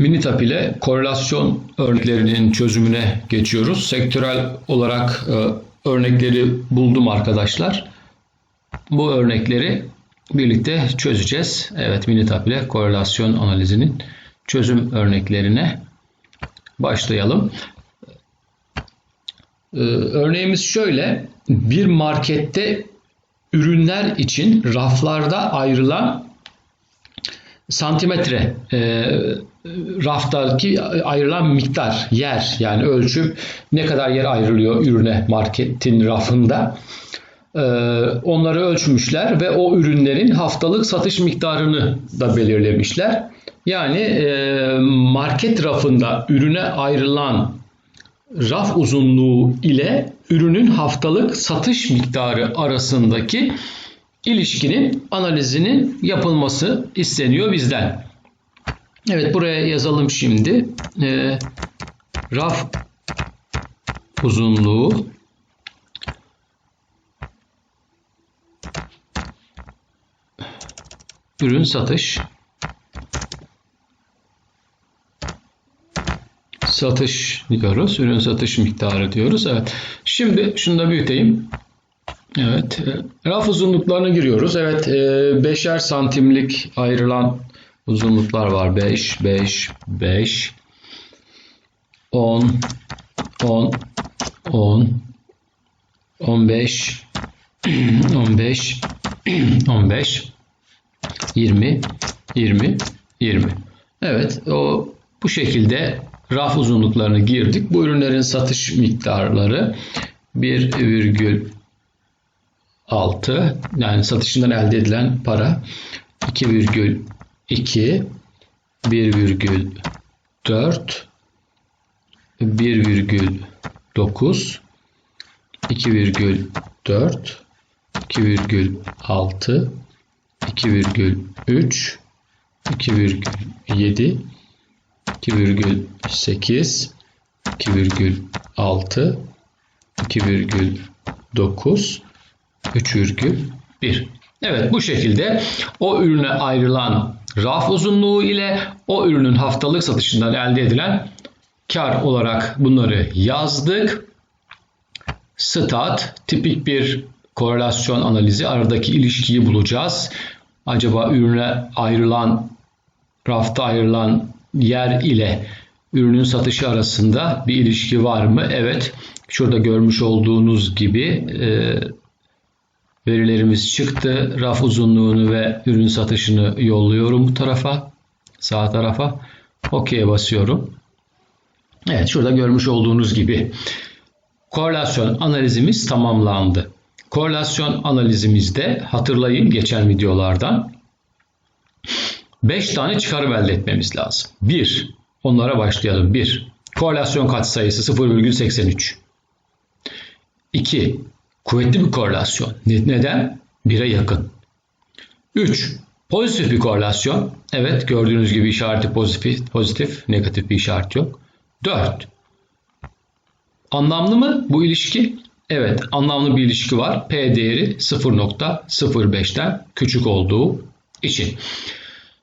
Minitap ile korelasyon örneklerinin çözümüne geçiyoruz. Sektörel olarak e, örnekleri buldum arkadaşlar. Bu örnekleri birlikte çözeceğiz. Evet Minitap ile korelasyon analizinin çözüm örneklerine başlayalım. Ee, örneğimiz şöyle. Bir markette ürünler için raflarda ayrılan santimetre e, raftaki ayrılan miktar yer yani ölçüp ne kadar yer ayrılıyor ürüne marketin rafında e, onları ölçmüşler ve o ürünlerin haftalık satış miktarını da belirlemişler. Yani e, market rafında ürüne ayrılan raf uzunluğu ile ürünün haftalık satış miktarı arasındaki ilişkinin analizinin yapılması isteniyor bizden. Evet buraya yazalım şimdi. E, raf uzunluğu ürün satış satış diyoruz. Ürün satış miktarı diyoruz. Evet. Şimdi şunu da büyüteyim. Evet. E, raf uzunluklarına giriyoruz. Evet. 5'er santimlik ayrılan uzunluklar var. 5, 5, 5, 10, 10, 10, 15, 15, 15, 20, 20, 20. Evet. O bu şekilde raf uzunluklarını girdik. Bu ürünlerin satış miktarları 1,6 yani satışından elde edilen para 2,2 1,4 1,9 2,4 2,6 2,3 2,7 2,8 2,6 2,9 3,1 Evet bu şekilde o ürüne ayrılan raf uzunluğu ile o ürünün haftalık satışından elde edilen kar olarak bunları yazdık. Stat tipik bir korelasyon analizi aradaki ilişkiyi bulacağız. Acaba ürüne ayrılan rafta ayrılan yer ile ürünün satışı arasında bir ilişki var mı? Evet. Şurada görmüş olduğunuz gibi e, verilerimiz çıktı. Raf uzunluğunu ve ürün satışını yolluyorum bu tarafa. Sağ tarafa. OK'ye basıyorum. Evet şurada görmüş olduğunuz gibi korelasyon analizimiz tamamlandı. Korelasyon analizimizde hatırlayın geçen videolardan 5 tane çıkarım elde etmemiz lazım. 1. Onlara başlayalım. 1. Korelasyon katsayısı 0,83. 2. Kuvvetli bir korelasyon. Neden? 1'e yakın. 3. Pozitif bir korelasyon. Evet gördüğünüz gibi işareti pozitif, pozitif, negatif bir işaret yok. 4. Anlamlı mı bu ilişki? Evet anlamlı bir ilişki var. P değeri 0.05'ten küçük olduğu için.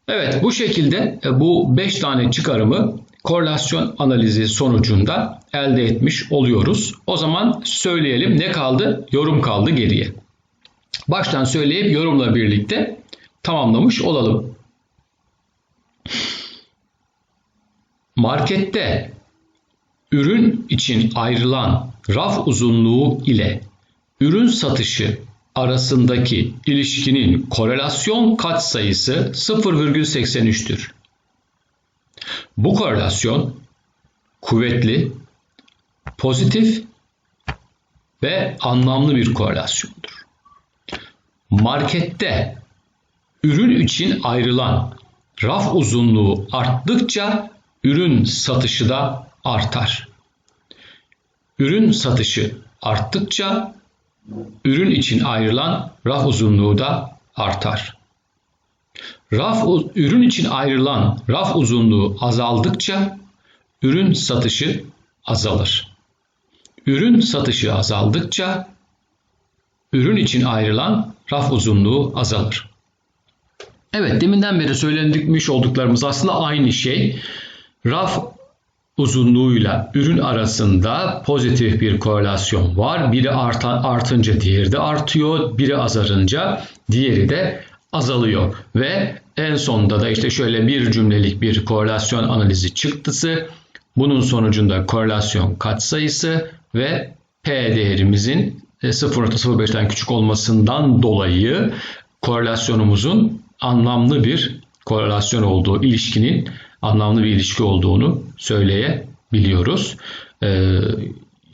Evet bu şekilde e, bu 5 tane çıkarımı korelasyon analizi sonucunda elde etmiş oluyoruz. O zaman söyleyelim ne kaldı? Yorum kaldı geriye. Baştan söyleyip yorumla birlikte tamamlamış olalım. Markette ürün için ayrılan raf uzunluğu ile ürün satışı arasındaki ilişkinin korelasyon katsayısı 0,83'tür. Bu korelasyon kuvvetli, pozitif ve anlamlı bir korelasyondur. Markette ürün için ayrılan raf uzunluğu arttıkça ürün satışı da artar. Ürün satışı arttıkça ürün için ayrılan raf uzunluğu da artar. Raf ürün için ayrılan raf uzunluğu azaldıkça ürün satışı azalır. Ürün satışı azaldıkça ürün için ayrılan raf uzunluğu azalır. Evet deminden beri söylenmiş olduklarımız aslında aynı şey. raf uzunluğuyla ürün arasında pozitif bir korelasyon var. Biri artan, artınca diğeri de artıyor. Biri azalınca diğeri de azalıyor. Ve en sonunda da işte şöyle bir cümlelik bir korelasyon analizi çıktısı. Bunun sonucunda korelasyon katsayısı ve P değerimizin 0.05'ten e, küçük olmasından dolayı korelasyonumuzun anlamlı bir korelasyon olduğu, ilişkinin anlamlı bir ilişki olduğunu söyleyebiliyoruz. Ee,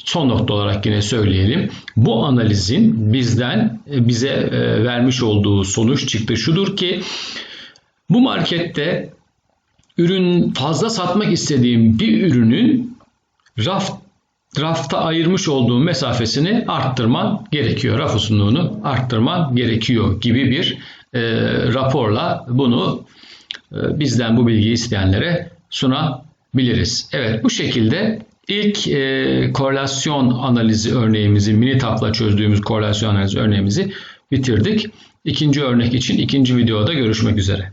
son nokta olarak yine söyleyelim. Bu analizin bizden e, bize e, vermiş olduğu sonuç çıktı şudur ki bu markette ürün fazla satmak istediğim bir ürünün raf rafta ayırmış olduğum mesafesini arttırman gerekiyor. Raf uzunluğunu arttırman gerekiyor gibi bir e, raporla bunu e, bizden bu bilgiyi isteyenlere sunabiliriz. Evet bu şekilde ilk e, korelasyon analizi örneğimizi mini tapla çözdüğümüz korelasyon analizi örneğimizi bitirdik. İkinci örnek için ikinci videoda görüşmek üzere.